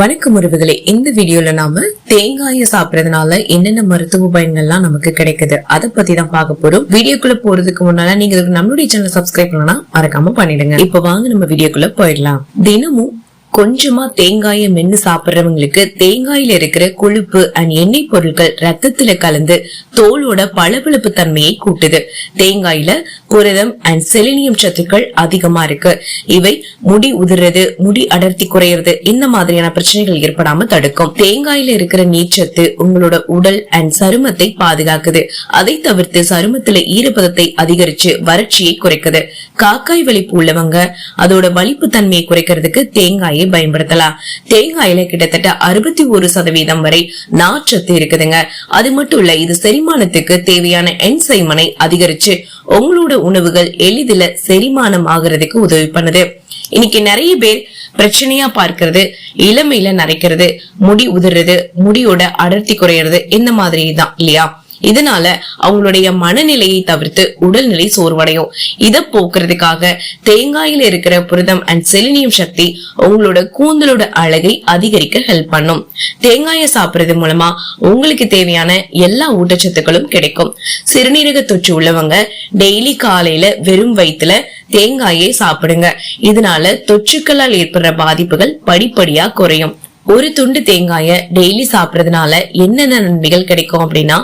வணக்கம் உறவுகளே. இந்த வீடியோல நாம தேங்காயை சாப்பிடறதுனால என்னென்ன மருத்துவ பயன்கள்லாம் நமக்கு கிடைக்குது அதை பத்தி தான் பார்க்க போறோம். வீடியோக்குள்ள போறதுக்கு முன்னால நீங்க நம்மளுடைய சேனல் சப்ஸ்கிரைப் பண்ணா மறக்காம பண்ணிடுங்க. இப்ப வாங்க நம்ம வீடியோக்குள்ள போயிடலாம். தினமும் கொஞ்சமா தேங்காயை மென்னு சாப்பிடுறவங்களுக்கு தேங்காயில இருக்கிற கொழுப்பு அண்ட் எண்ணெய் பொருட்கள் ரத்தத்துல கலந்து தோலோட பளபளப்பு தன்மையை கூட்டுது. தேங்காயில புரதம் அண்ட் செலினியம் சத்துக்கள் அதிகமா இருக்கு. இவை முடி உதிர்றது முடி அடர்த்தி குறையிறது இந்த மாதிரியான பிரச்சனைகள் ஏற்படாம தடுக்கும். தேங்காயில இருக்கிற நீர்ச்சத்து உங்களோட உடல் அண்ட் சருமத்தை பாதுகாக்குது. அதை தவிர்த்து சருமத்துல ஈரப்பதத்தை அதிகரிச்சு வறட்சியை குறைக்குது. காக்காய் வலிப்பு உள்ளவங்க அதோட வலிப்பு தன்மையை குறைக்கிறதுக்கு தேங்காயை பயன்படுத்தலாம். தேங்காயில கிட்டத்தட்ட அறுபத்தி ஒரு சதவீதம் வரை நாற்றத்து இருக்குதுங்க. அது மட்டும் இல்ல இது செரிமானத்துக்கு தேவையான என்சைமனை அதிகரிச்சு உங்களோட உணவுகள் எளிதில செரிமானம் ஆகுறதுக்கு உதவி பண்ணுது. இன்னைக்கு நிறைய பேர் பிரச்சனையா பார்க்கிறது இளமையில நரைக்கிறது முடி உதிர்றது முடியோட அடர்த்தி குறையிறது இந்த மாதிரி தான் இல்லையா? இதனால அவங்களுடைய மனநிலையை தவிர்த்து உடல்நிலை சோர்வடையும். இதை போக்குறதுக்காக தேங்காயில இருக்கிற புரதம் அண்ட் செலினியம் சக்தி உங்களோட கூந்தலோட அழகை அதிகரிக்க ஹெல்ப் பண்ணும். தேங்காயை சாப்பிடுறது மூலமா உங்களுக்கு தேவையான எல்லா ஊட்டச்சத்துக்களும் கிடைக்கும். சிறுநீரக தொற்று உள்ளவங்க டெய்லி காலையில வெறும் வயிற்றுல தேங்காயை சாப்பிடுங்க. இதனால தொற்றுக்களால் ஏற்படுற பாதிப்புகள் படிப்படியா குறையும். ஒரு துண்டு தேங்காய டெய்லி சாப்பிடறதுனால என்னென்ன நன்மைகள் கிடைக்கும் அப்படின்னா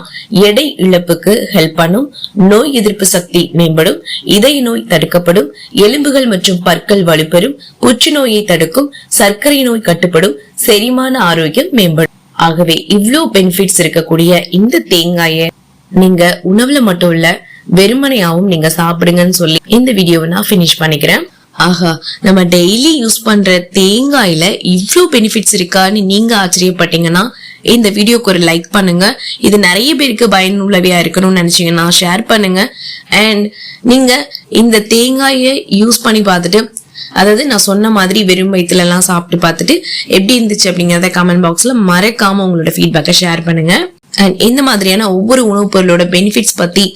எடை இழப்புக்கு ஹெல்ப் பண்ணும் நோய் எதிர்ப்பு சக்தி மேம்படும் இதய நோய் தடுக்கப்படும் எலும்புகள் மற்றும் பற்கள் வலுப்பெறும் புற்றுநோயை தடுக்கும் சர்க்கரை நோய் கட்டுப்படும் செரிமான ஆரோக்கியம் மேம்படும். ஆகவே இவ்வளோ பெனிஃபிட்ஸ் இருக்கக்கூடிய இந்த தேங்காய நீங்க உணவுல மட்டும் இல்ல வெறுமனையாவும் நீங்க சாப்பிடுங்கன்னு சொல்லி இந்த வீடியோவை நான் பினிஷ் பண்ணிக்கிறேன். ஆஹா நம்ம டெய்லி யூஸ் பண்ற தேங்காயில இவ்வளோ பெனிஃபிட்ஸ் இருக்கான்னு நீங்க ஆச்சரியப்பட்டீங்கன்னா இந்த வீடியோக்கு ஒரு லைக் பண்ணுங்க. இது நிறைய பேருக்கு பயனுள்ளவையா இருக்கணும்னு நினைச்சீங்கன்னா ஷேர் பண்ணுங்க. அண்ட் நீங்க இந்த தேங்காயை யூஸ் பண்ணி பார்த்துட்டு அதாவது நான் சொன்ன மாதிரி வெறும் வயிற்றுல எல்லாம் சாப்பிட்டு பார்த்துட்டு எப்படி இருந்துச்சு அப்படிங்கறத கமெண்ட் பாக்ஸ்ல மறக்காம உங்களோட ஃபீட்பேக்கை ஷேர் பண்ணுங்க. அண்ட் இந்த மாதிரியான ஒவ்வொரு உணவுப் பொருளோட பெனிஃபிட்ஸ் பத்தி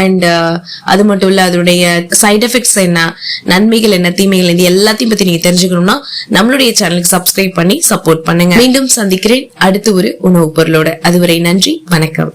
அண்ட் uh, அது மட்டும் இல்ல அதனுடைய சைட் எஃபெக்ட்ஸ் என்ன நன்மைகள் என்ன தீமைகள் இது எல்லாத்தையும் பத்தி நீங்க தெரிஞ்சுக்கணும்னா நம்மளுடைய சேனலுக்கு சப்ஸ்கிரைப் பண்ணி சப்போர்ட் பண்ணுங்க. மீண்டும் சந்திக்கிறேன் அடுத்து ஒரு உணவுப் பொருளோட. அதுவரை நன்றி வணக்கம்.